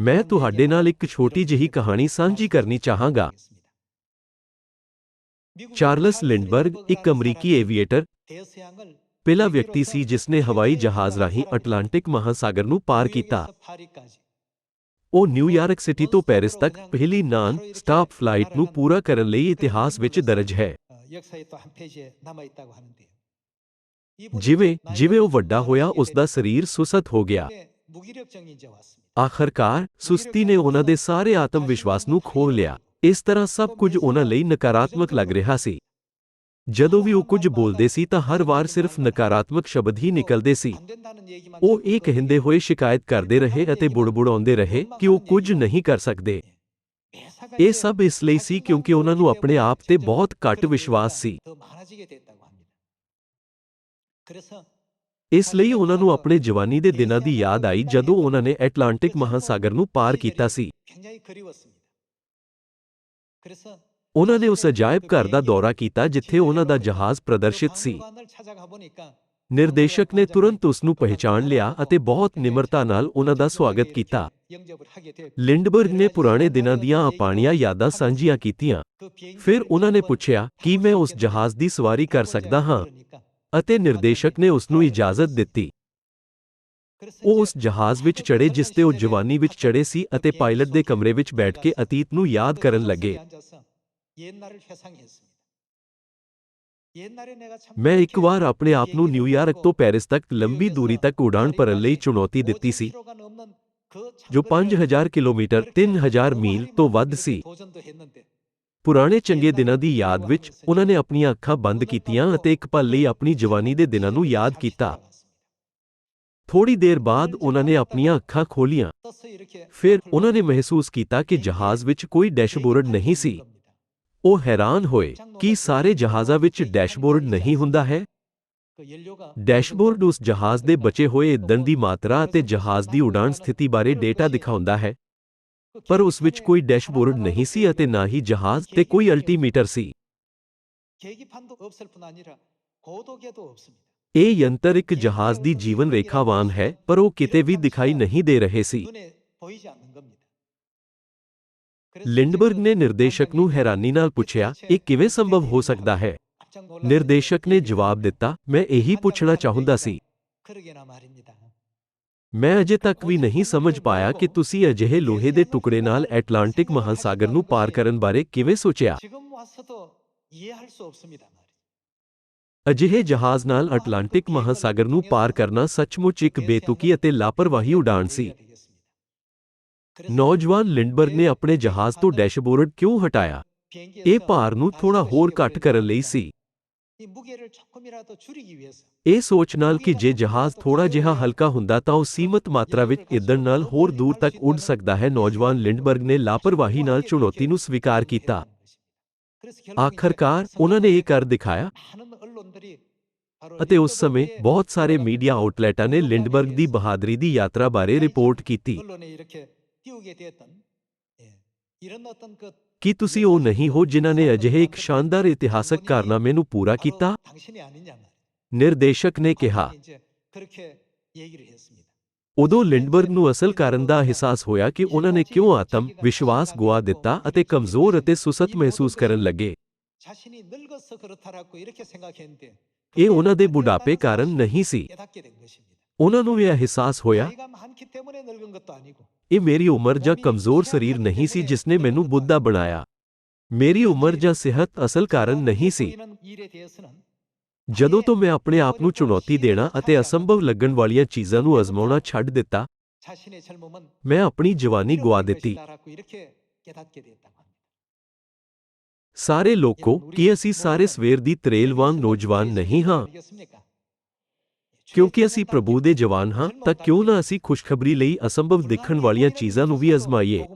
ਮੈਂ ਤੁਹਾਡੇ ਨਾਲ ਇੱਕ ਛੋਟੀ ਜਿਹੀ ਕਹਾਣੀ ਸਾਂਝੀ ਕਰਨੀ ਚਾਹਾਂਗਾ। ਚਾਰਲਸ ਲਿੰਡਬਰਗ, ਇੱਕ ਅਮਰੀਕੀ ਏਵੀਏਟਰ, ਪਹਿਲਾ ਵਿਅਕਤੀ ਸੀ ਜਿਸ ਨੇ ਹਵਾਈ ਜਹਾਜ਼ ਰਾਹੀਂ ਅਟਲਾਂਟਿਕ ਮਹਾਸਾਗਰ ਨੂੰ ਪਾਰ ਕੀਤਾ। ਉਹ ਨਿਊਯਾਰਕ ਸਿਟੀ ਤੋਂ ਪੈਰਿਸ ਤੱਕ ਪਹਿਲੀ ਨਾਨ ਸਟਾਪ ਫਲਾਈਟ ਨੂੰ ਪੂਰਾ ਕਰਨ ਲਈ ਇਤਿਹਾਸ ਵਿੱਚ ਦਰਜ ਹੈ। ਜਿਵੇਂ ਜਿਵੇਂ ਉਹ ਵੱਡਾ ਹੋਇਆ ਉਸ ਦਾ ਸਰੀਰ ਸੁਸਤ ਹੋ ਗਿਆ। ਆਖਰਕਾਰ ਸੁਸਤੀ ਨੇ ਉਹਨਾਂ ਦੇ ਸਾਰੇ ਆਤਮ ਵਿਸ਼ਵਾਸ ਨੂੰ ਖੋਹ ਲਿਆ। ਇਸ ਤਰ੍ਹਾਂ ਸਭ ਕੁਝ ਉਹਨਾਂ ਲਈ ਨਕਾਰਾਤਮਕ ਲੱਗ ਰਿਹਾ ਸੀ। ਜਦੋਂ ਵੀ ਉਹ ਕੁਝ ਬੋਲਦੇ ਸੀ ਤਾਂ ਹਰ ਵਾਰ ਸਿਰਫ ਨਕਾਰਾਤਮਕ ਸ਼ਬਦ ਹੀ ਨਿਕਲਦੇ ਸੀ। ਉਹ ਇਹ ਕਹਿੰਦੇ ਹੋਏ ਸ਼ਿਕਾਇਤ ਕਰਦੇ ਰਹੇ ਅਤੇ ਬੁੜਬੁੜਾਉਂਦੇ ਰਹੇ ਕਿ ਉਹ ਕੁਝ ਨਹੀਂ ਕਰ ਸਕਦੇ। ਇਹ ਸਭ ਇਸ ਲਈ ਸੀ ਕਿਉਂਕਿ ਉਹਨਾਂ ਨੂੰ ਆਪਣੇ ਆਪ ਤੇ ਬਹੁਤ ਘੱਟ ਵਿਸ਼ਵਾਸ ਸੀ। ਇਸ ਲਈ ਉਹਨਾਂ ਨੂੰ ਆਪਣੇ ਜਵਾਨੀ ਦੇ ਦਿਨਾਂ ਦੀ ਯਾਦ ਆਈ ਜਦੋਂ ਉਹਨਾਂ ਨੇ ਐਟਲਾਂਟਿਕ ਮਹਾਸਾਗਰ ਨੂੰ ਪਾਰ ਕੀਤਾ ਸੀ। ਉਹਨਾਂ ਨੇ ਉਸ ਅਜਾਇਬ ਘਰ ਦਾ ਦੌਰਾ ਕੀਤਾ ਜਿੱਥੇ ਉਹਨਾਂ ਦਾ ਜਹਾਜ਼ ਪ੍ਰਦਰਸ਼ਿਤ ਸੀ। ਨਿਰਦੇਸ਼ਕ ਨੇ ਤੁਰੰਤ ਉਸ ਨੂੰ ਪਹਿਚਾਣ ਲਿਆ ਅਤੇ ਬਹੁਤ ਨਿਮਰਤਾ ਨਾਲ ਉਹਨਾਂ ਦਾ ਸਵਾਗਤ ਕੀਤਾ। ਲਿੰਡਬਰਗ ਨੇ ਪੁਰਾਣੇ ਦਿਨਾਂ ਦੀਆਂ ਆਪਾਣੀਆਂ ਯਾਦਾਂ ਸਾਂਝੀਆਂ ਕੀਤੀਆਂ। ਫਿਰ ਉਹਨਾਂ ਨੇ ਪੁੱਛਿਆ, ਕਿ ਮੈਂ ਉਸ ਜਹਾਜ਼ ਦੀ ਸਵਾਰੀ ਕਰ ਸਕਦਾ ਹਾਂ? ਅਤੇ ਨਿਰਦੇਸ਼ਕ ਨੇ ਉਸ ਨੂੰ ਇਜਾਜ਼ਤ ਦਿੱਤੀ। ਉਹ ਉਸ ਜਹਾਜ਼ ਵਿੱਚ ਚੜੇ ਜਿਸ ਤੇ ਉਹ ਜਵਾਨੀ ਵਿੱਚ ਚੜੇ ਸੀ ਅਤੇ ਪਾਇਲਟ ਦੇ ਕਮਰੇ ਵਿੱਚ ਬੈਠ ਕੇ ਅਤੀਤ ਨੂੰ ਯਾਦ ਕਰਨ ਲੱਗੇ। ਮੈਂ ਇੱਕ ਵਾਰ ਆਪਣੇ ਆਪ ਨੂੰ ਨਿਊਯਾਰਕ ਤੋਂ ਪੈਰਿਸ ਤੱਕ ਲੰਬੀ ਦੂਰੀ ਤੱਕ ਉਡਾਣ ਭਰਨ ਲਈ ਚੁਣੌਤੀ ਦਿੱਤੀ ਸੀ, ਜੋ 5000 ਕਿਲੋਮੀਟਰ 3000 ਮੀਲ ਤੋਂ ਵੱਧ ਸੀ। ਪੁਰਾਣੇ ਚੰਗੇ ਦਿਨਾਂ ਦੀ ਯਾਦ ਵਿੱਚ ਉਹਨਾਂ ਨੇ ਆਪਣੀਆਂ ਅੱਖਾਂ ਬੰਦ ਕੀਤੀਆਂ ਅਤੇ ਇੱਕ ਪਲ ਲਈ ਆਪਣੀ ਜਵਾਨੀ ਦੇ ਦਿਨਾਂ ਨੂੰ ਯਾਦ ਕੀਤਾ। ਥੋੜੀ ਦੇਰ ਬਾਅਦ ਉਹਨਾਂ ਨੇ ਆਪਣੀਆਂ ਅੱਖਾਂ ਖੋਲੀਆਂ ਫਿਰ ਉਹਨਾਂ ਨੇ ਮਹਿਸੂਸ ਕੀਤਾ ਕਿ ਜਹਾਜ਼ ਵਿੱਚ ਕੋਈ ਡੈਸ਼ਬੋਰਡ ਨਹੀਂ ਸੀ। ਉਹ ਹੈਰਾਨ ਹੋਏ ਕਿ ਸਾਰੇ ਜਹਾਜ਼ਾਂ ਵਿੱਚ ਡੈਸ਼ਬੋਰਡ ਨਹੀਂ ਹੁੰਦਾ ਹੈ। ਡੈਸ਼ਬੋਰਡ ਉਸ ਜਹਾਜ਼ ਦੇ ਬਚੇ ਹੋਏ ਇਦਨ ਦੀ ਮਾਤਰਾ ਅਤੇ ਜਹਾਜ਼ ਦੀ ਉਡਾਣ ਸਥਿਤੀ ਬਾਰੇ ਡੇਟਾ ਦਿਖਾਉਂਦਾ ਹੈ। ਪਰ ਉਸ ਵਿੱਚ ਕੋਈ ਡੈਸ਼ਬੋਰਡ ਨਹੀਂ ਸੀ ਅਤੇ ਨਾ ਹੀ ਜਹਾਜ਼ ਤੇ ਕੋਈ ਅਲਟੀਮੀਟਰ ਸੀ। ਇਹ ਯੰਤਰ ਇੱਕ ਜਹਾਜ਼ ਦੀ ਜੀਵਨ ਰੇਖਾ ਵਾਂਗ ਹੈ, ਪਰ ਉਹ ਕਿਤੇ ਵੀ ਦਿਖਾਈ ਨਹੀਂ ਦੇ ਰਹੇ ਸੀ। ਲਿੰਡਬਰਗ ਨੇ ਨਿਰਦੇਸ਼ਕ ਨੂੰ ਹੈਰਾਨੀ ਨਾਲ ਪੁੱਛਿਆ, ਇਹ ਕਿਵੇਂ ਸੰਭਵ ਹੋ ਸਕਦਾ ਹੈ? ਨਿਰਦੇਸ਼ਕ ਨੇ ਜਵਾਬ ਦਿੱਤਾ, ਮੈਂ ਇਹੀ ਪੁੱਛਣਾ ਚਾਹੁੰਦਾ ਸੀ। मैं अजे तक भी नहीं समझ पाया कि तुसी अजिहे लोहे के टुकड़े नाल अटलांटिक महासागर नु पार करन बारे किवे सोचया अजिहे जहाज़ न अटलांटिक महासागर नु पार करना सचमुच एक बेतुकी लापरवाही उडाण सी नौजवान लिंडबर्ग ने अपने जहाज़ तो डैशबोर्ड क्यों हटाया ए पार नु थोड़ा होर कट करन ਇਹ ਸੋਚ ਨਾਲ ਕਿ ਜੇ ਜਹਾਜ਼ ਥੋੜਾ ਜਿਹਾ ਹਲਕਾ ਹੁੰਦਾ ਤਾਂ ਉਹ ਸੀਮਤ ਮਾਤਰਾ ਵਿੱਚ ਇੰਧਨ ਨਾਲ ਹੋਰ ਦੂਰ ਤੱਕ ਉੱਡ ਸਕਦਾ ਹੈ। ਨੌਜਵਾਨ ਲਿੰਡਬਰਗ ਨੇ ਲਾਪਰਵਾਹੀ ਨਾਲ ਚੁਣੌਤੀ ਨੂੰ ਸਵੀਕਾਰ ਕੀਤਾ। ਆਖਰਕਾਰ ਉਹਨਾਂ ਨੇ ਇਹ ਕਰ ਦਿਖਾਇਆ। ਅਤੇ ਉਸ ਸਮੇਂ ਬਹੁਤ ਸਾਰੇ ਮੀਡੀਆ ਆਊਟਲੈਟਾਂ ਨੇ ਲਿੰਡਬਰਗ ਦੀ ਬਹਾਦਰੀ ਦੀ ਯਾਤਰਾ ਬਾਰੇ ਰਿਪੋਰਟ ਕੀਤੀ। ਕੀ ਤੁਸੀਂ ਉਹ ਨਹੀਂ ਹੋ ਜਿਨ੍ਹਾਂ ਨੇ ਅਜਿਹੇ ਇੱਕ ਸ਼ਾਨਦਾਰ ਇਤਿਹਾਸਕ ਕਾਰਨਾਮੇ ਨੂੰ ਪੂਰਾ ਕੀਤਾ? ਨਿਰਦੇਸ਼ਕ ਨੇ ਕਿਹਾ। ਉਦੋਂ ਲਿੰਡਬਰਗ ਨੂੰ ਅਸਲ ਕਾਰਨ ਦਾ ਅਹਿਸਾਸ ਹੋਇਆ ਕਿ ਉਹਨਾਂ ਨੇ ਕਿਉਂ ਆਤਮ ਵਿਸ਼ਵਾਸ ਗੁਆ ਦਿੱਤਾ ਅਤੇ ਕਮਜ਼ੋਰ ਅਤੇ ਸੁਸਤ ਮਹਿਸੂਸ ਕਰਨ ਲੱਗੇ। ਇਹ ਉਹਨਾਂ ਦੇ ਬੁਢਾਪੇ ਕਾਰਨ ਨਹੀਂ ਸੀ। ਉਹਨਾਂ ਨੂੰ ਇਹ ਅਹਿਸਾਸ ਹੋਇਆ ਇਹ ਮੇਰੀ ਉਮਰ ਜਾਂ ਕਮਜ਼ੋਰ ਸਰੀਰ ਨਹੀਂ ਸੀ ਜਿਸਨੇ ਮੈਨੂੰ ਬੁੱਧਾ ਬਣਾਇਆ। ਮੇਰੀ ਉਮਰ ਜਾਂ ਸਿਹਤ ਅਸਲ ਕਾਰਨ ਨਹੀਂ ਸੀ। ਜਦੋਂ ਤੋਂ ਮੈਂ ਆਪਣੇ ਆਪ ਨੂੰ ਚੁਣੌਤੀ ਦੇਣਾ ਅਤੇ ਅਸੰਭਵ ਲੱਗਣ ਵਾਲੀਆਂ ਚੀਜ਼ਾਂ ਨੂੰ ਅਜ਼ਮਾਉਣਾ ਛੱਡ ਦਿੱਤਾ, ਮੈਂ ਆਪਣੀ ਜਵਾਨੀ ਗਵਾ ਦਿੱਤੀ। ਸਾਰੇ ਲੋਕੋ, ਕੀ ਅਸੀਂ ਸਾਰੇ ਸਵੇਰ ਦੀ ਤਰੇਲ ਵਾਂਗ ਨੌਜਵਾਨ ਨਹੀਂ ਹਾਂ? ਕਿਉਂਕਿ ਅਸੀਂ ਪ੍ਰਭੂ ਦੇ ਜਵਾਨ ਹਾਂ, ਤਾਂ ਕਿਉਂ ਨਾ ਅਸੀਂ ਖੁਸ਼ਖਬਰੀ ਲਈ ਅਸੰਭਵ ਦੇਖਣ ਵਾਲੀਆਂ ਚੀਜ਼ਾਂ ਨੂੰ ਵੀ ਅਜ਼ਮਾਈਏ?